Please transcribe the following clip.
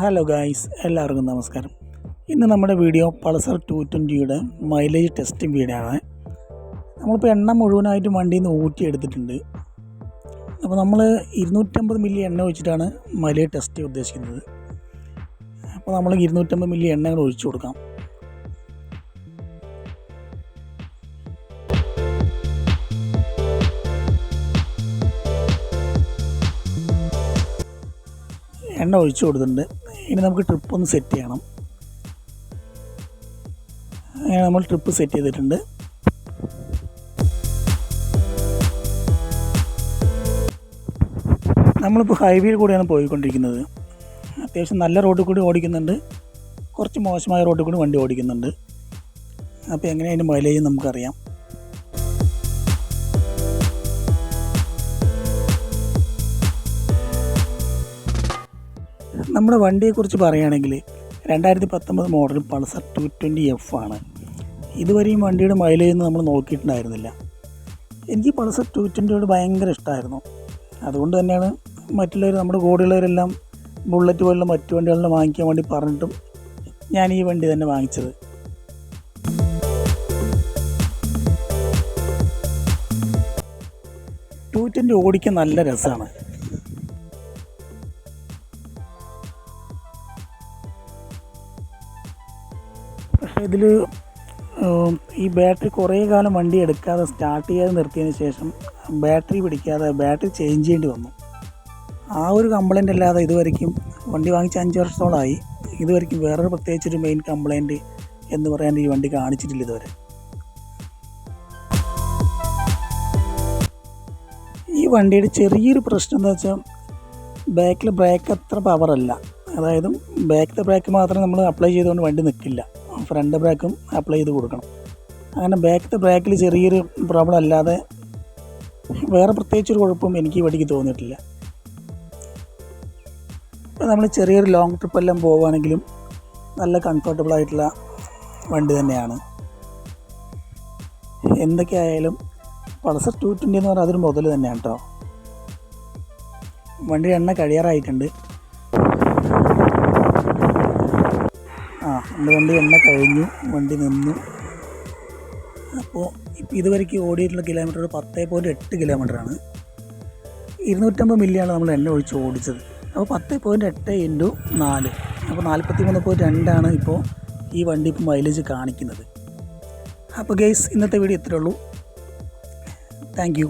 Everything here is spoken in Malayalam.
ഹലോ ഗായ്സ് എല്ലാവർക്കും നമസ്കാരം. ഇന്ന് നമ്മുടെ വീഡിയോ പൾസർ ടു ട്വന്റിയുടെ മൈലേജ് ടെസ്റ്റിംഗ് വീഡിയോ ആണ്. നമ്മളിപ്പോൾ എണ്ണ മുഴുവനായിട്ട് വണ്ടിയിൽ നിന്ന് ഊറ്റിയെടുത്തിട്ടുണ്ട്. അപ്പോൾ നമ്മൾ ഇരുന്നൂറ്റമ്പത് മില്ലി എണ്ണ ഒഴിച്ചിട്ടാണ് മൈലേജ് ടെസ്റ്റ് ഉദ്ദേശിക്കുന്നത്. അപ്പോൾ നമ്മൾ ഇരുന്നൂറ്റമ്പത് മില്ലി എണ്ണ ഒഴിച്ചു കൊടുക്കാം. എണ്ണ ഒഴിച്ചു കൊടുത്തിട്ടുണ്ട്. ഇനി നമുക്ക് ട്രിപ്പ് ഒന്ന് സെറ്റ് ചെയ്യണം. അങ്ങനെ നമ്മൾ ട്രിപ്പ് സെറ്റ് ചെയ്തിട്ടുണ്ട്. നമ്മളിപ്പോൾ ഹൈവേയിൽ കൂടെയാണ് പോയിക്കൊണ്ടിരിക്കുന്നത്. അത്യാവശ്യം നല്ല റോഡിൽ കൂടി ഓടിക്കുന്നുണ്ട്. കുറച്ച് മോശമായ റോഡിൽ കൂടി വണ്ടി ഓടിക്കുന്നുണ്ട്. അപ്പോൾ എങ്ങനെയാണ് അതിന്റെ മൈലേജ് നമുക്കറിയാം. നമ്മുടെ വണ്ടിയെക്കുറിച്ച് പറയുകയാണെങ്കിൽ രണ്ടായിരത്തി പത്തൊമ്പത് model Pulsar two twenty F ആണ് ഇതുവരെയും വണ്ടിയുടെ മൈലേജ് ഒന്നും നമ്മൾ നോക്കിയിട്ടുണ്ടായിരുന്നില്ല. എനിക്ക് പൾസർ ടു ട്വന്റിയോട് ഭയങ്കര ഇഷ്ടമായിരുന്നു. അതുകൊണ്ട് തന്നെയാണ് മറ്റുള്ളവർ നമ്മുടെ കൂടെയുള്ളവരെല്ലാം ബുള്ളറ്റ് പോലുള്ള മറ്റു വണ്ടികളെല്ലാം വാങ്ങിക്കാൻ വേണ്ടി പറഞ്ഞിട്ടും ഞാൻ ഈ വണ്ടി തന്നെ വാങ്ങിച്ചത്. ടു ട്വന്റി ഓടിക്കാൻ നല്ല രസമാണ്. ഇതിൽ ഈ ബാറ്ററി കുറേ കാലം വണ്ടി എടുക്കാതെ സ്റ്റാർട്ട് ചെയ്യാതെ നിർത്തിയതിന് ശേഷം ബാറ്ററി പിടിക്കാതെ ബാറ്ററി ചേഞ്ച് ചെയ്യേണ്ടി വന്നു. ആ ഒരു കംപ്ലൈന്റ് അല്ലാതെ ഇതുവരെയ്ക്കും വണ്ടി വാങ്ങിച്ച് അഞ്ച് വർഷത്തോളമായി ഇതുവരെയ്ക്കും വേറൊരു പ്രത്യേകിച്ചൊരു മെയിൻ കംപ്ലൈന്റ് എന്ന് പറയാൻ ഈ വണ്ടി കാണിച്ചിട്ടില്ല ഇതുവരെ. ഈ വണ്ടിയുടെ ചെറിയൊരു പ്രശ്നം എന്താ വെച്ചാൽ ബാക്കിൽ ബ്രേക്ക് അത്ര പവറല്ല അതായത് ബാക്കിലെ ബ്രേക്ക് മാത്രം നമ്മൾ അപ്ലൈ ചെയ്തുകൊണ്ട് വണ്ടി നിൽക്കില്ല ഫ്രണ്ട് ബ്രേക്കും അപ്ലൈ ചെയ്ത് കൊടുക്കണം. അങ്ങനെ ബാക്കിലെ ബ്രേക്കിൽ ചെറിയൊരു പ്രോബ്ലം അല്ലാതെ വേറെ പ്രത്യേകിച്ചൊരു കുഴപ്പം എനിക്ക് ഈ തോന്നിയിട്ടില്ല. ഇപ്പോൾ നമ്മൾ ചെറിയൊരു ലോങ് ട്രിപ്പെല്ലാം പോവുകയാണെങ്കിലും നല്ല കംഫർട്ടബിൾ ആയിട്ടുള്ള വണ്ടി തന്നെയാണ്. എന്തൊക്കെയായാലും പൾസർ ടു ട്വന്റി എന്ന് പറഞ്ഞാൽ അതൊരു മുതൽ തന്നെയാണ് കേട്ടോ വണ്ടി എണ്ണ കഴിയാറായിട്ടുണ്ട്. വണ്ടി എണ്ണ കഴിഞ്ഞു വണ്ടി നിന്നു. അപ്പോൾ ഇപ്പോൾ ഇതുവരേക്ക് ഓടിയിട്ടുള്ള കിലോമീറ്റർ പത്ത് പോയിന്റ് എട്ട് കിലോമീറ്ററാണ് ഇരുന്നൂറ്റമ്പത് മില്ലിയാണ് നമ്മൾ എണ്ണ ഒഴിച്ച് ഓടിച്ചത്. അപ്പോൾ പത്ത് പോയിന്റ് എട്ട് ഇന്റു നാല്. അപ്പോൾ നാൽപ്പത്തി മൂന്ന് പോയിന്റ് രണ്ടാണ് ഇപ്പോൾ ഈ വണ്ടി ഇപ്പോൾ മൈലേജ് കാണിക്കുന്നത്. അപ്പോൾ ഗെയ്സ് ഇന്നത്തെ വീഡിയോ ഇത്രയേ താങ്ക് യു